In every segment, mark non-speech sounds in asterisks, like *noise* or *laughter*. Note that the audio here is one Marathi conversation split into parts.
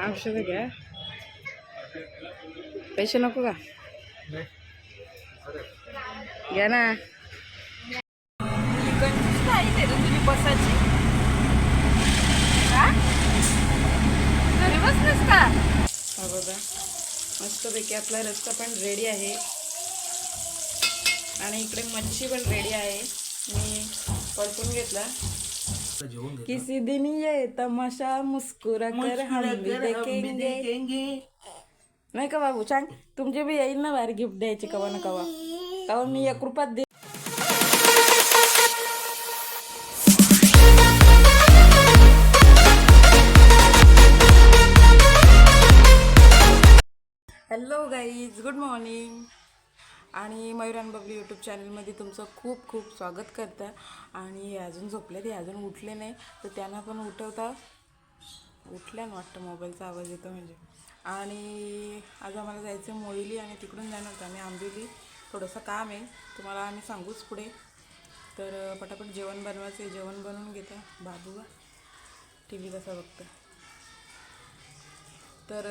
औषधं घ्या पैसे नको का घ्या ना? तुझी बसाची घरी का हा बघा मस्तपैकी आपला रस्ता पण रेडी आहे. आणि इकडे मच्छी पण रेडी आहे. मी परतून घेतला. किसी दिन ये तमाशा मुस्कुरा कर हम भी देखेंगे। नाही का बाबू सांग तुमचे बी येईल ना बाहेर गिफ्ट द्यायचे कवा ना कवा। तेव्हा मी एक रुपयात दे हॅलो गाईज गुड मॉर्निंग आणि मयुरान बबली यूट्यूब चॅनलमध्ये तुमचं खूप खूप स्वागत करतं. आणि अजून झोपले ते अजून उठले नाही. तर त्यांना पण उठवता उठल्या ना वाटतं मोबाईलचा आवाज येतो म्हणजे. आणि आज आम्हाला जायचं मोईली आणि तिकडून जाणार होतं आम्ही आंबेली. थोडंसं काम आहे. तुम्हाला आम्ही सांगूच पुढे. तर पटापट जेवण बनवायचं आहे. जेवण बनवून घेता बाबू टी व्ही कसा बघतं तर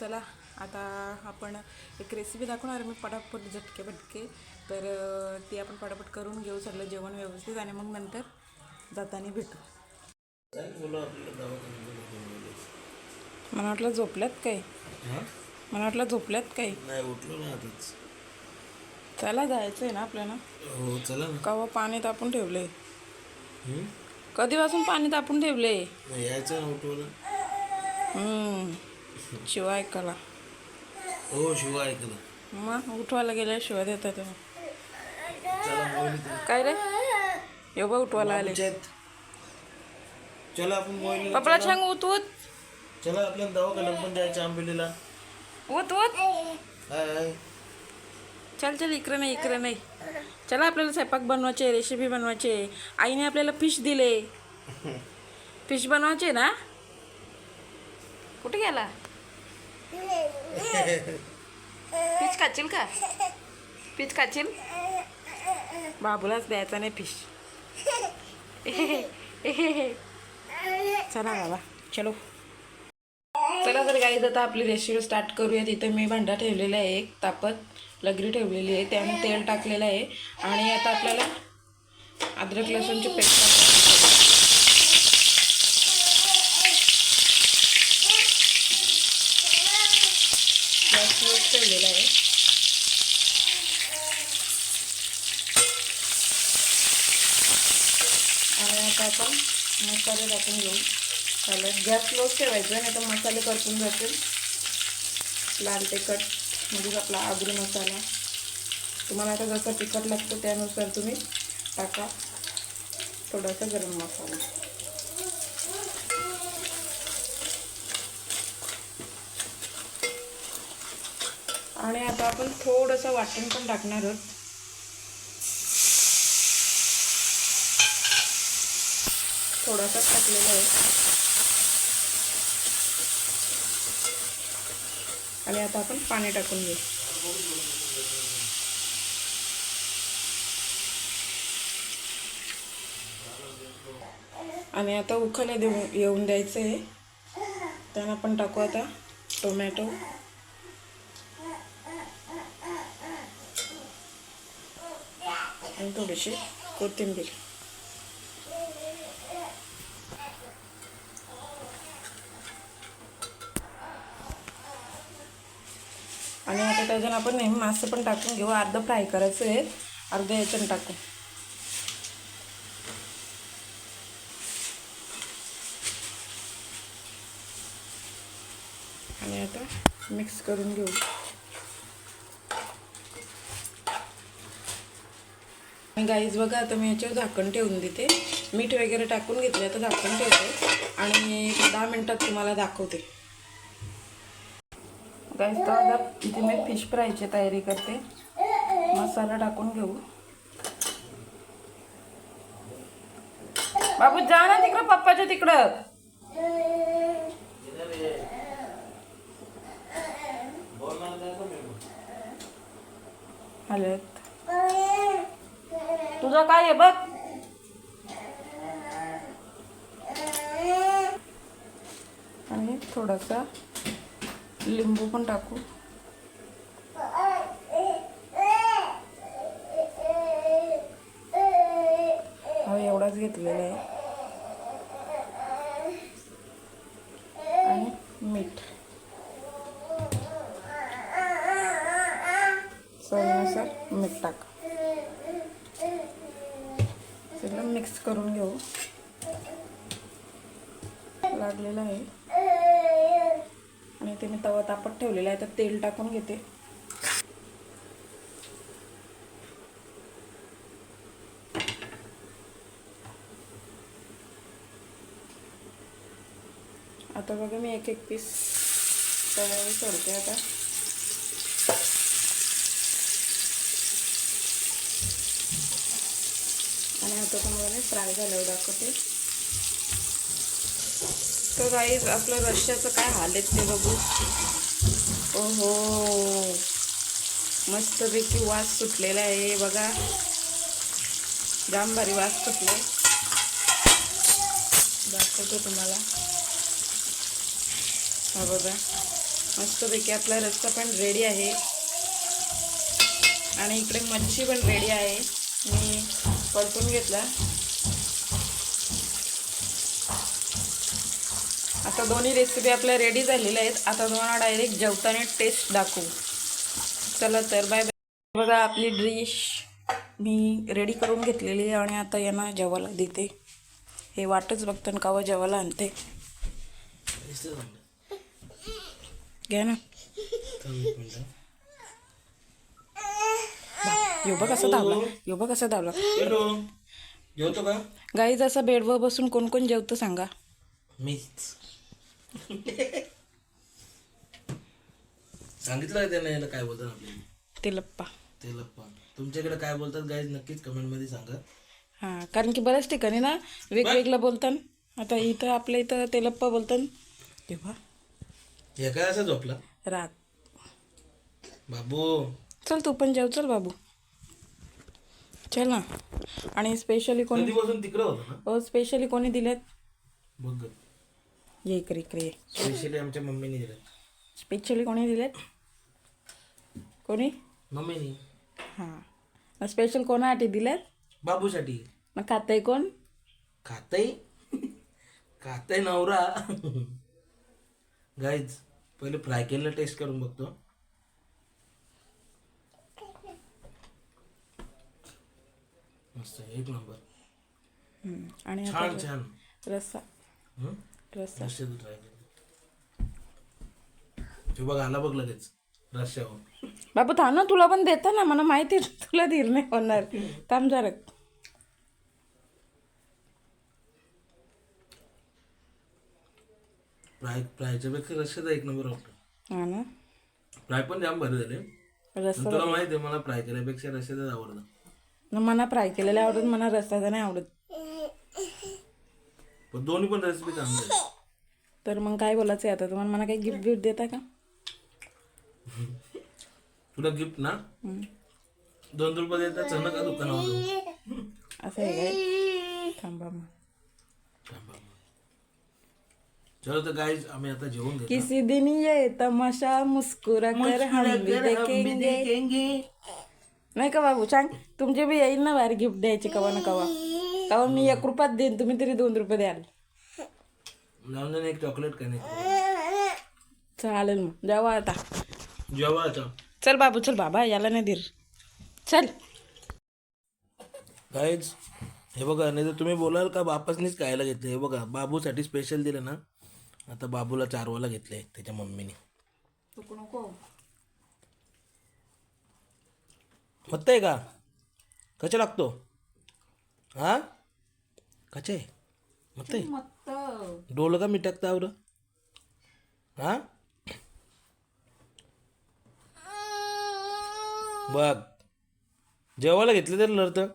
चला आता आपण एक रेसिपी दाखवणार मी पटापट झटके भटके. तर ती आपण पटापट करून घेऊ. सगळं जेवण व्यवस्थित आणि मग नंतर जाताना भेटू. मला वाटलं झोपल्यात काय? मला वाटलं झोपल्यात काय? नाही उठलो ना चला जायचं आहे ना आपल्याला. हो चला कवा पाणी तापून ठेवले? कधीपासून पाणी तापून ठेवले? यायचं ना उठवलं. शिवाय कला हो शिव ऐकलं मग उठवायला गेल्या शिवाय देतात तेव्हा काय रे? यो बा उठवायला आले चला आपण मोहिनी पपला सांग उत उत चला आपल्याला दवाखान्यात पण जायचं आंबेलीला. उत उत हाय हाय. चल चल इकडे नाही इकडे नाही. चला आपल्याला स्वयंपाक बनवायचे रेसिपी बनवायचे. आईने आपल्याला फिश दिले. *laughs* फिश बनवायचे ना? कुठे गेला? फिश खाशील का फिश खाशील बाबूलाच द्यायचा नाही फिश चला बाबा चलो चला तर गाईज आता आपली रेसिपी स्टार्ट करूया तिथे मी भांडा ठेवलेला आहे एक तापत लगरी ठेवलेली आहे त्याने तेल टाकलेलं आहे आणि आता आपल्याला अद्रक लसूणची पेस्ट गॅस ठेवलेला आहे आणि आता आपण मसाले टाकून घेऊ. चालेल गॅस क्लोज ठेवायचं नाही तर मसाले करपून जातील. लाल तिखट म्हणजे आपला आगरी मसाला. तुम्हाला आता जसं तिखट लागतं त्यानुसार तुम्ही टाका. थोडासा गरम मसाला. आणि आता आपण थोडंसं वाटण पण टाकणार आहोत. थोडासा टाकलेला आहे. आणि आता आपण पाणी टाकून घेऊ. आणि आता उखाला देऊ येऊन द्यायचं आहे. त्यानं आपण टाकू आता टोमॅटो. आणि थोडीशी कोथिंबीर. आणि आता त्याच्यानं आपण नेहमी मासे पण टाकून घेऊ. अर्धं फ्राय करायचं आहे. अर्धं याच्यानं टाकू. आणि आता मिक्स करून घेऊ. गाईज बघा आता मी याच्यावर झाकण ठेवून देते. मीठ वगैरे टाकून घेतले आता झाकण ठेवते. आणि दहा मिनटात तुम्हाला दाखवते. गाईस तर आता इथे मी फिश फ्रायची तयारी करते. मसाला टाकून घेऊ. बाबू जा ना तिकडं पप्पाच्या तिकडं. आलेत. तुझं काय आहे बघ? आणि थोडासा लिंबू पण टाकू. हा एवढाच घेतलेला आहे. आणि मीठ. चवीनुसार मीठ टाक. सगळं मिक्स करून घेऊ. लागलेलं आहे. आणि ते मी तवा तापत ठेवलेला आहे तर तेल टाकून घेते. आता बघा मी एक एक पीस तव्यावर सोडते आता. आणि आता तुम्हाला मी फ्राय झाल्यावर दाखवते. तर काही आपलं रश्श्याचं काय हाल आहेत ते बघू. ओहो मस्तपैकी वास सुटलेला आहे बघा. जाम भारी वास सुटले. दाखवतो तुम्हाला. हा बघा. मस्तपैकी आपला रस्सा पण रेडी आहे. आणि इकडे मच्छी पण रेडी आहे. मी परतून घेतला. आता दोन्ही रेसिपी आपल्या रेडी झालेल्या आहेत. आता तुम्हाला डायरेक्ट जेवताना टेस्ट दाखवू. चला तर बाय बाय बघा आपली डिश मी रेडी करून घेतलेली आहे आणि आता यांना जेवायला देते. हे वाटच बघताना कावा जेवायला आणते. घ्या ना. यो बघ कसं धावला यो बघ कसं धावला जेवतो का? गाईज असं बेडवर बसून कोण कोण जेवतं सांगा. मीच. सांगितलं का त्याने याला काय बोलतात आपल्याला? ते लप्पा ते लप्पा तुमच्याकडे काय बोलतात गाईज नक्कीच कमेंटमध्ये सांगा. हां कारण की बऱ्याच ठिकाणी ना वेगवेगळं बोलतात. आता इथं आपल्या इथं ते लप्पा बोलतात. तेव्हा? हे काय असं झोपला रात बाबू. चल तू पण जेव. चल बाबू. चल ना. आणि स्पेशली कोणी कधीपासून तिकडं होतं ना? हो स्पेशली कोणी दिलेत? बघ ये इकडे इकडे स्पेशली आमच्या मम्मीने दिलं स्पेशली कोणी दिलेत? कोणी? मम्मीने. हां. स्पेशल कोणासाठी दिलेत? बाबूसाठी. मग खातंय कोण? खातय? खातय नवरा. गाईज पहिले फ्राय केलेलं टेस्ट करून बघतो. मस्त एक नंबर हम्म. आणि छान आता छान रस्सा? रस्सा. तू ट्राय कर ते बघ आला बघ लगेच. रश्यावर बाबू थांब ना तुला पण देता ना. मला माहिती आहे तुला धीर नाही होणार. थांब जरा. फ्राय फ्रायच्या पेक्षा रश्याचा एक नंबर वाटतो हा ना? फ्राय पण जाम भारी झाले. पण रस्सा तुला माहिती आहे मला फ्राय केल्यापेक्षा रश्याचाच आवडतं न मला फ्राय केलेलं आवडत मला रस्साचा नाही आवडत. पण दोन्ही पण रेसिपी चांगली आहे तर मग काय बोलायचं आहे आता? तुम्हाला मला काही गिफ्ट बिफ्ट देता का? तुला गिफ्ट ना? दोन रुपये देतात चल का दुकानावर. असं आहे काय? थांबा मग. चलो तर गाईज आम्ही आता किसी दिन ये तमाशा मुस्कुरा कर हम भी देखेंगे। नाही का बाबू? सांग तुमचे बी येईल ना बाहेर गिफ्ट द्यायचे कवा ना कवा. कवा मी एक रुपयात देईन तुम्ही तरी दोन रुपये द्याल. लावून दे ना एक चॉकलेट का नाही चालेल मग. जावा आता. जेव्हा आता. चल बाबू चल बाबा याला नाही धीर चल. गाईज हे बघा नाही तर तुम्ही बोलाल का बापासनीच खायला घेतले हे बघा बाबूसाठी स्पेशल दिलं ना? आता बाबूला चारवाला घेतले त्याच्या मम्मीने. नको मत्त आहे का? कचा लागतो? हा? कचा मत्त? का मी टाकता आवरं? हा? बघ. जेवायला घेतलं तर लढतं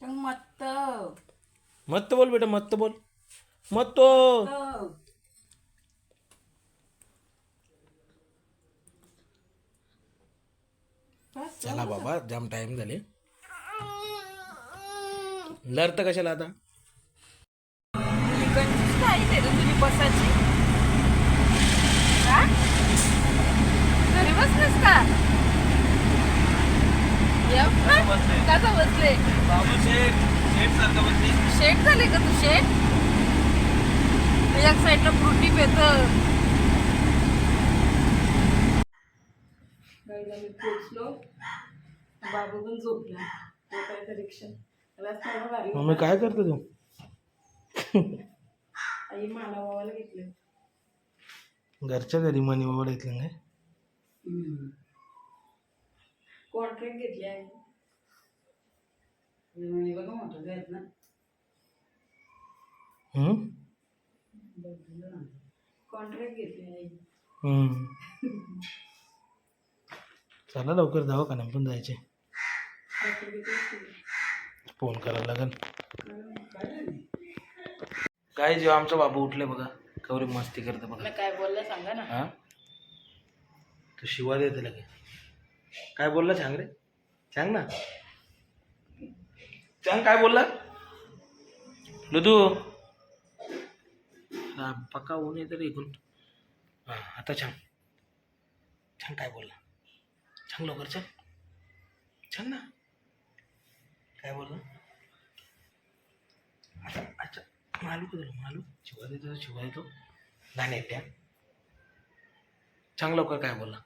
मस्त मत्त. बोल बेटा मत्त बोल. मत्त! चला बाबा जाम टाइम झाले. लढतं कशाला आता? कंजूस नाही ते तुझी बसाची का घरी बसलेस का? कसा बसले बाबू शेठ शेठ सारखं बसले. शेठ झाले का तू शेठ एक साईडला फ्रुटी पेत. पोचलो. बाबू पण झोपला रिक्षा मम्मी काय करतो तू? आई माला बाबाला घेतले. घरच्या घरी मनी बाबा घेतलं काय कॉन्ट्रॅक्ट घेतली आई बघा मोठं आहेत ना. हम्म? कॉन्ट्रॅक्ट घेतली हम्म. चला लवकर दवाखान्यात पण जायचे. फोन करायला लागेल. काय जेव्हा आमचा बाबू उठले बघा कवरी मस्ती करते बघा. काय बोलला सांगा ना. हा? तू शिवा देते लगे काय बोलला सांग रे? सांग ना. सांग काय बोलला? लुदू. हा, पक्का ऊन येतं रे इकडून हा आता छान छान काय बोलला. छान लवकर छान छान ना. काय बोलला? अच्छा मालू का तुला मालू शिवा देतो शिवा देतो गाणे त्या. सांग लवकर काय बोलला.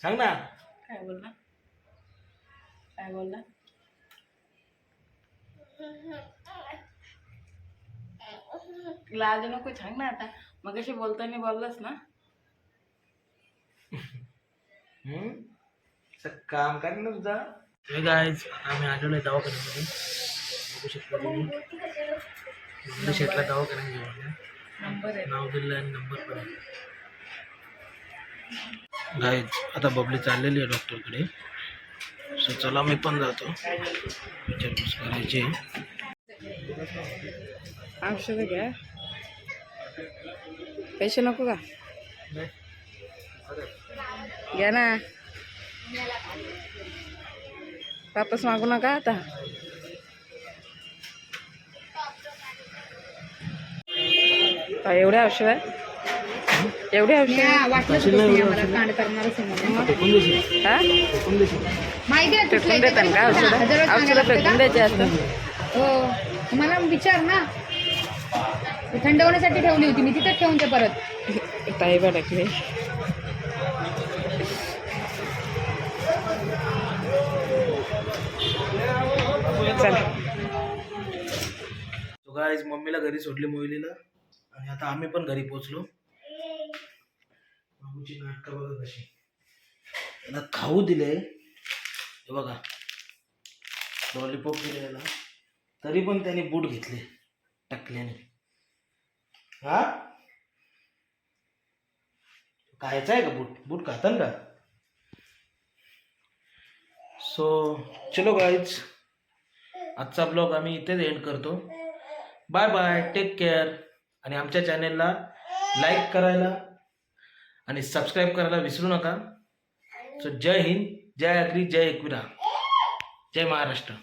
सांग ना. काय बोलला? काय बोलला? लाज नको सांग ना आता. मग कशी बोलताना बोललास ना. काम कर ना तुझा. गायज आम्ही आलेलो आहे दवाखान्यामध्ये. बघू शकता मुंबई शेटला दवाखान्यात घेऊन नाव दिलं आणि नंबर पण आहे. गायज आता बबली चाललेली आहे डॉक्टरकडे सो चला मी पण जातो. विचारपूस करायची. औषध घ्या. पैसे नको का? घ्या ना. वापस मागू नका आता. काय एवढे औषध आहे. एवढे औषध. फेकून हा? देतात का औषध? औषध फेकून द्यायचे असतात. हो. मला विचार ना. थंड होण्यासाठी ठेवली होती. मी तिथेच ठेवून ते परत. ताई भडकले चला. तो गायज मम्मीला घरी सोडली मोहिलीला आणि आता आम्ही पण घरी पोचलो. बाबूची नाटकं बघा कशी त्याला खाऊ दिले. हे बघा. लॉलीपॉप दिले याला तरी पण त्याने बूट घेतले. टाकल्याने. हा? खायचा आहे का बूट? बूट खातात का? सो चलो गाईज आजचा ब्लॉग आम्ही इथेच एंड करतो. बाय बाय टेक केअर आणि आमच्या चॅनेलला लाईक करायला आणि सबस्क्राईब करायला विसरू नका. सो जय हिंद जय अग्री जय एकविरा. जय महाराष्ट्र.